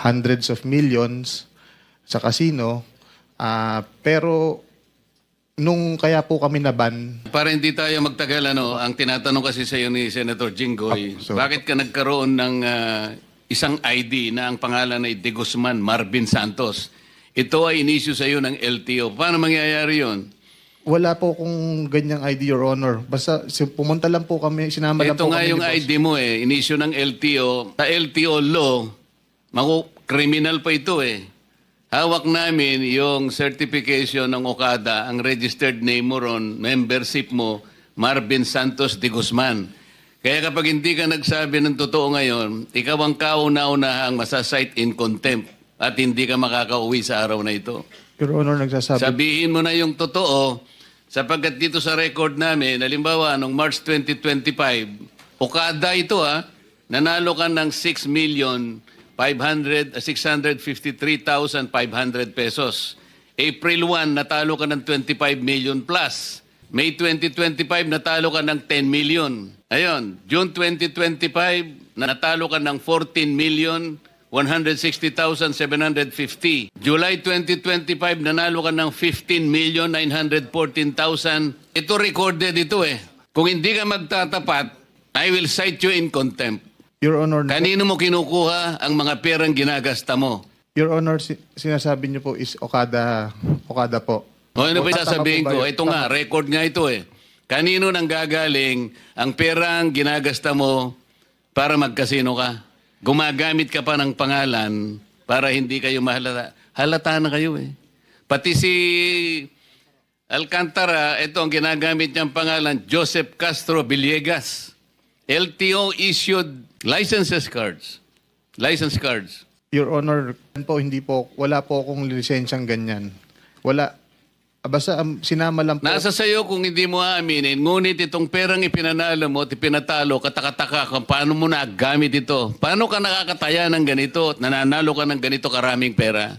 hundreds of millions sa casino. Ah, pero nung kaya po kami naban, Para hindi tayo magtagal, ano, ang tinatanong kasi sa iyo ni Senator Jinggoy, so- bakit ka nagkaroon ng ah, isang ID na ang pangalan ay De Guzman Marvin Santos? Ito ay inisyu sa iyo ng LTO. Paano mangyayari yon? wala po kung ganyang ID, Your Honor. Basta pumunta lang po kami, sinama lang Ito po nga kami yung ni boss. ID mo eh, inisyu ng LTO. Sa LTO law, maku criminal pa ito eh. Hawak namin yung certification ng Okada, ang registered name mo ron, membership mo, Marvin Santos de Guzman. Kaya kapag hindi ka nagsabi ng totoo ngayon, ikaw ang kauna-unahang masasight in contempt at hindi ka makakauwi sa araw na ito. Your Honor, nagsasabi. Sabihin mo na yung totoo, sapagkat dito sa record namin, halimbawa, noong March 2025, Okada ito ha, nanalo ka ng 6 million 500, uh, 653,500 pesos. April 1, natalo ka ng 25 million plus. May 2025, natalo ka ng 10 million. Ayun, June 2025, natalo ka ng 14 million 160,750. July 2025, nanalo ka ng 15 million 914,000. Ito recorded ito eh. Kung hindi ka magtatapat, I will cite you in contempt. Your Honor, Kanino mo kinukuha ang mga perang ginagasta mo? Your Honor, si- sinasabi niyo po is Okada, Okada po. O ano ba Tama sasabihin po ba ko? yun? Ito nga, record nga ito eh. Kanino nang gagaling ang perang ginagasta mo para magkasino ka? Gumagamit ka pa ng pangalan para hindi kayo mahalata. Halata na kayo eh. Pati si Alcantara, ito ang ginagamit niyang pangalan, Joseph Castro Villegas. LTO issued licenses cards. License cards. Your Honor, po, hindi po, wala po akong lisensyang ganyan. Wala. Ah, Basta um, sinama lang po. Nasa sayo kung hindi mo aaminin, ngunit itong perang ipinanalo mo at ipinatalo, katakataka ka, paano mo nagamit ito? Paano ka nakakataya ng ganito at nananalo ka ng ganito karaming pera?